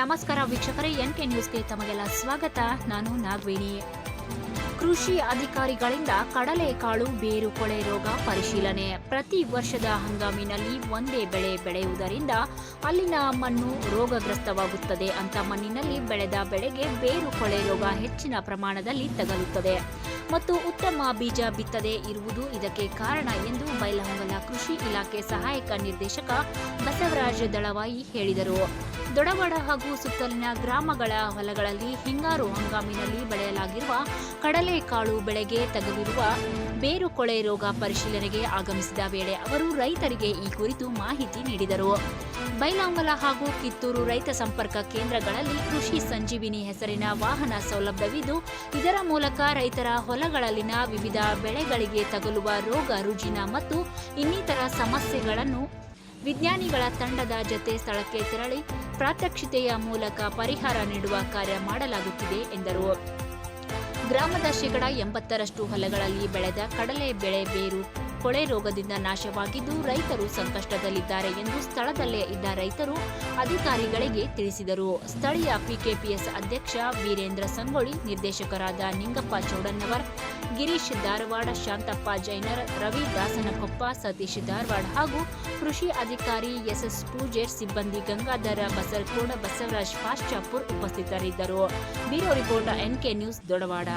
ನಮಸ್ಕಾರ ವೀಕ್ಷಕರೇ N K ನ್ಯೂಸ್ಗೆ ತಮಗೆಲ್ಲ ಸ್ವಾಗತ. ನಾನು ನಾಗವೇಣಿ. ಕೃಷಿ ಅಧಿಕಾರಿಗಳಿಂದ ಕಡಲೆ ಕಾಳು, ಬೇರು, ಕೊಳೆ ರೋಗ ಪರಿಶೀಲನೆ. ಪ್ರತಿ ವರ್ಷದ ಹಂಗಾಮಿನಲ್ಲಿ ಒಂದೇ ಬೆಳೆ ಬೆಳೆಯುವುದರಿಂದ ಅಲ್ಲಿನ ಮಣ್ಣು ರೋಗಗ್ರಸ್ತವಾಗುತ್ತದೆ ಅಂತ ಮಣ್ಣಿನಲ್ಲಿ ಬೆಳೆದ ಬೆಳೆಗೆ ಬೇರು, ಕೊಳೆ ರೋಗ ಹೆಚ್ಚಿನ ಪ್ರಮಾಣದಲ್ಲಿ ತಗಲುತ್ತದೆ. ಮತ್ತು ಉತ್ತಮ ಬೀಜ ಬಿತ್ತದೆ ಇರುವುದು ಇದಕ್ಕೆ ಕಾರಣ ಎಂದು ಬೈಲಹೊಂಗಲ ಕೃಷಿ ಇಲಾಖೆ ಸಹಾಯಕ ನಿರ್ದೇಶಕ ಬಸವರಾಜ ದಳವಾಯಿ ಹೇಳಿದರು. ದೊಡವಾಡ ಹಾಗೂ ಸುತ್ತಲಿನ ಗ್ರಾಮಗಳ ಹೊಲಗಳಲ್ಲಿ ಹಿಂಗಾರು ಹಂಗಾಮಿನಲ್ಲಿ ಬೆಳೆಯಲಾಗಿರುವ ಕಡಲೆಕಾಳು ಬೆಳೆಗೆ ತಗುಲಿರುವ ಬೇರು ಕೊಳೆ ರೋಗ ಪರಿಶೀಲನೆಗೆ ಆಗಮಿಸಿದ ವೇಳೆ ಅವರು ರೈತರಿಗೆ ಈ ಕುರಿತು ಮಾಹಿತಿ ನೀಡಿದರು. ಬೈಲಾಂಗಲ ಹಾಗೂ ಕಿತ್ತೂರು ರೈತ ಸಂಪರ್ಕ ಕೇಂದ್ರಗಳಲ್ಲಿ ಕೃಷಿ ಸಂಜೀವಿನಿ ಹೆಸರಿನ ವಾಹನ ಸೌಲಭ್ಯವಿದ್ದು, ಇದರ ಮೂಲಕ ರೈತರ ಹೊಲಗಳಲ್ಲಿನ ವಿವಿಧ ಬೆಳೆಗಳಿಗೆ ತಗುಲುವ ರೋಗ, ರುಜಿನ ಮತ್ತು ಇನ್ನಿತರ ಸಮಸ್ಯೆಗಳನ್ನು ವಿಜ್ಞಾನಿಗಳ ತಂಡದ ಜತೆ ಸ್ಥಳಕ್ಕೆ ತೆರಳಿ ಪ್ರಾತ್ಯಕ್ಷಿತೆಯ ಮೂಲಕ ಪರಿಹಾರ ನೀಡುವ ಕಾರ್ಯ ಮಾಡಲಾಗುತ್ತಿದೆ ಎಂದರು. ಗ್ರಾಮದ ಶೇಕಡ ಎಂಬತ್ತರಷ್ಟು ಹೊಲಗಳಲ್ಲಿ ಬೆಳೆದ ಕಡಲೆ ಬೆಳೆ ಬೇರು ಕೊಳೆ ರೋಗದಿಂದ ನಾಶವಾಗಿದ್ದು ರೈತರು ಸಂಕಷ್ಟದಲ್ಲಿದ್ದಾರೆ ಎಂದು ಸ್ಥಳದಲ್ಲೇ ಇದ್ದ ರೈತರು ಅಧಿಕಾರಿಗಳಿಗೆ ತಿಳಿಸಿದರು. ಸ್ಥಳೀಯ ಪಿಕೆಪಿಎಸ್ ಅಧ್ಯಕ್ಷ ವೀರೇಂದ್ರ ಸಂಗೊಳ್ಳಿ, ನಿರ್ದೇಶಕರಾದ ನಿಂಗಪ್ಪ ಚೌಡನ್ನವರ್, ಗಿರೀಶ್ ಧಾರವಾಡ, ಶಾಂತಪ್ಪ ಜೈನರ್, ರವಿ ದಾಸನಕೊಪ್ಪ, ಸತೀಶ್ ಧಾರವಾಡ ಹಾಗೂ ಕೃಷಿ ಅಧಿಕಾರಿ ಎಸ್ಎಸ್ ಪೂಜೇರ್ ಸಿಬ್ಬಂದಿ ಗಂಗಾಧರ, ಬಸರಕೋಡ ಬಸವರಾಜ್ ಪಾಶ್ಚಾಪುರ್ ಉಪಸ್ಥಿತರಿದ್ದರು. Bureau report NK news, Dodawad.